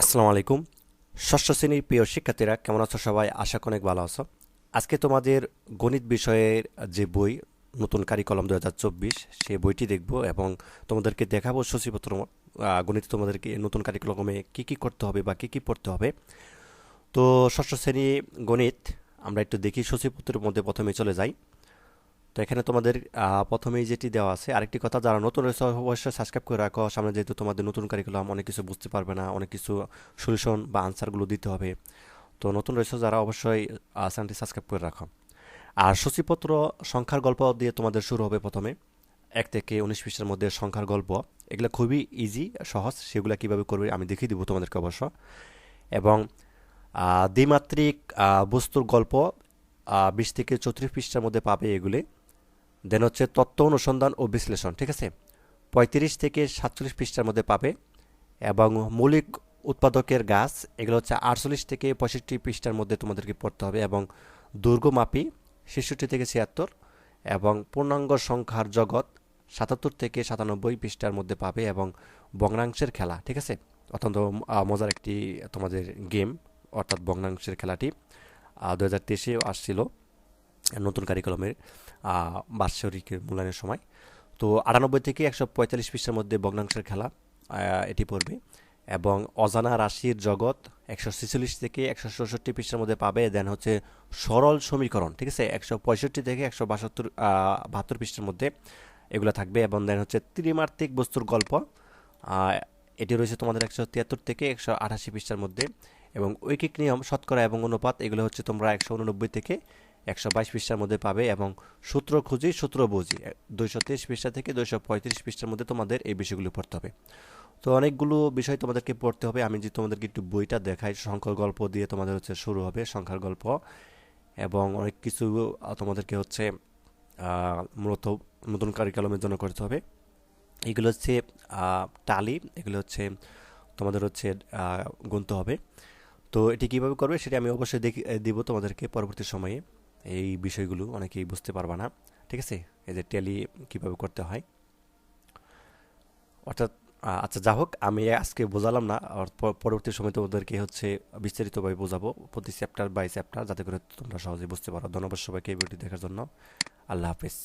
আসসালামু আলাইকুম। ষষ্ঠ শ্রেণির প্রিয় শিক্ষার্থীরা, কেমন আছো সবাই? আশা অনেক ভালো আছো। আজকে তোমাদের গণিত বিষয়ের যে বই, নতুন কারিকলম দু হাজার চব্বিশ, সেই বইটি দেখব এবং তোমাদেরকে দেখাবো সূচিপত্র গণিত তোমাদেরকে নতুন কারিকলমে কি কি করতে হবে বা কি কি পড়তে হবে। তো ষষ্ঠ শ্রেণি গণিত, আমরা একটু দেখি সূচিপত্রের মধ্যে প্রথমে চলে যাই। তো এখানে তোমাদের প্রথমেই যেটি দেওয়া আছে, আরেকটি কথা, যারা নতুন রয়েছে, অবশ্যই সাবস্ক্রাইব করে রাখো। সামনে যেহেতু তোমাদের নতুন কারিকুলাম অনেক কিছু বুঝতে পারবে না, অনেক কিছু সলিউশন বা আনসারগুলো দিতে হবে। তো নতুন রয়েছে যারা, অবশ্যই চ্যানেলটি সাবস্ক্রাইব করে রাখো। আর সূচিপত্র সংখ্যার গল্প দিয়ে তোমাদের শুরু হবে প্রথমে। এক থেকে উনিশ পৃষ্ঠার মধ্যে সংখ্যার গল্প। এগুলো খুবই ইজি সহজ, সেগুলো কীভাবে করবে আমি দেখিয়ে দিব তোমাদেরকে অবশ্য। এবং দ্বিমাত্রিক বস্তুর গল্প বিশ থেকে চৌত্রিশ পৃষ্ঠার মধ্যে পাবে এগুলি। দেন হচ্ছে তত্ত্ব অনুসন্ধান ও বিশ্লেষণ, ঠিক আছে? পঁয়ত্রিশ থেকে সাতচল্লিশ পৃষ্ঠার মধ্যে পাবে। এবং মৌলিক উৎপাদকের গাছ, এগুলো হচ্ছে আটচল্লিশ থেকে পঁয়ষট্টি পৃষ্ঠার মধ্যে তোমাদেরকে পড়তে হবে এবং দুর্গমাপি ছেষট্টি থেকে ছিয়াত্তর এবং পূর্ণাঙ্গ সংখ্যার জগৎ সাতাত্তর থেকে সাতানব্বই পৃষ্ঠার মধ্যে পাবে এবং ভগ্নাংশের খেলা, ঠিক আছে? অত্যন্ত মজার একটি তোমাদের গেম, অর্থাৎ ভগ্নাংশের খেলাটি। দু হাজার তেইশেও আসছিল। নতুন কারিকুলামের বাৎসরিক মূল্যায়নের সময়। তো আটানব্বই থেকে একশো পঁয়তাল্লিশ পৃষ্ঠার মধ্যে ভগ্নাংশের খেলা এটি পড়বে। এবং অজানা রাশির জগৎ একশো ছেচল্লিশ থেকে একশো চৌষট্টি পৃষ্ঠার মধ্যে পাবে। দেন হচ্ছে সরল সমীকরণ, ঠিক আছে? একশো পঁয়ষট্টি থেকে একশো বাষট্তর বাহাত্তর পৃষ্ঠার মধ্যে এগুলো থাকবে। এবং দেন হচ্ছে ত্রিমাত্রিক বস্তুর গল্প এটি রয়েছে তোমাদের একশো তিয়াত্তর থেকে একশো আঠাশি পৃষ্ঠার মধ্যে। এবং ঐকিক নিয়ম, শতকরা এবং অনুপাত, এগুলো হচ্ছে তোমরা একশো উননব্বই থেকে একশো বাইশ পৃষ্ঠার মধ্যে পাবে এবং সূত্র খুঁজি, সূত্র বুঝি। দুইশো তেইশ পৃষ্ঠা থেকে দুইশো পঁয়ত্রিশ পৃষ্ঠার মধ্যে তোমাদের এই বিষয়গুলো পড়তে হবে। তো অনেকগুলো বিষয় তোমাদেরকে পড়তে হবে। আমি যে তোমাদেরকে একটু বইটা দেখাই, সংখ্যার গল্প দিয়ে তোমাদের হচ্ছে শুরু হবে সংখ্যার গল্প। এবং অনেক কিছু তোমাদেরকে হচ্ছে মূলত নতুন কারিকুলামের জন্য করতে হবে। এগুলো হচ্ছে টালি, এগুলো হচ্ছে তোমাদের হচ্ছে গুনতে হবে। তো এটি কীভাবে করবে সেটা আমি অবশ্যই দেখি, দিব তোমাদেরকে পরবর্তী সময়ে। এই বিষয়গুলো অনেকেই বুঝতে পারবে না, ঠিক আছে? এই যে ট্যালি কীভাবে করতে হয়। অর্থাৎ আচ্ছা যা হোক, আমি আজকে বোঝালাম না পরবর্তী সময় তোমাদেরকে হচ্ছে বিস্তারিতভাবে বোঝাবো, প্রতি চ্যাপ্টার বাই চ্যাপ্টার যাতে করে তোমরা সহজে বুঝতে পারো। ধন্যবাদ সবাইকে এই ভিডিওটি দেখার জন্য। আল্লাহ হাফিজ।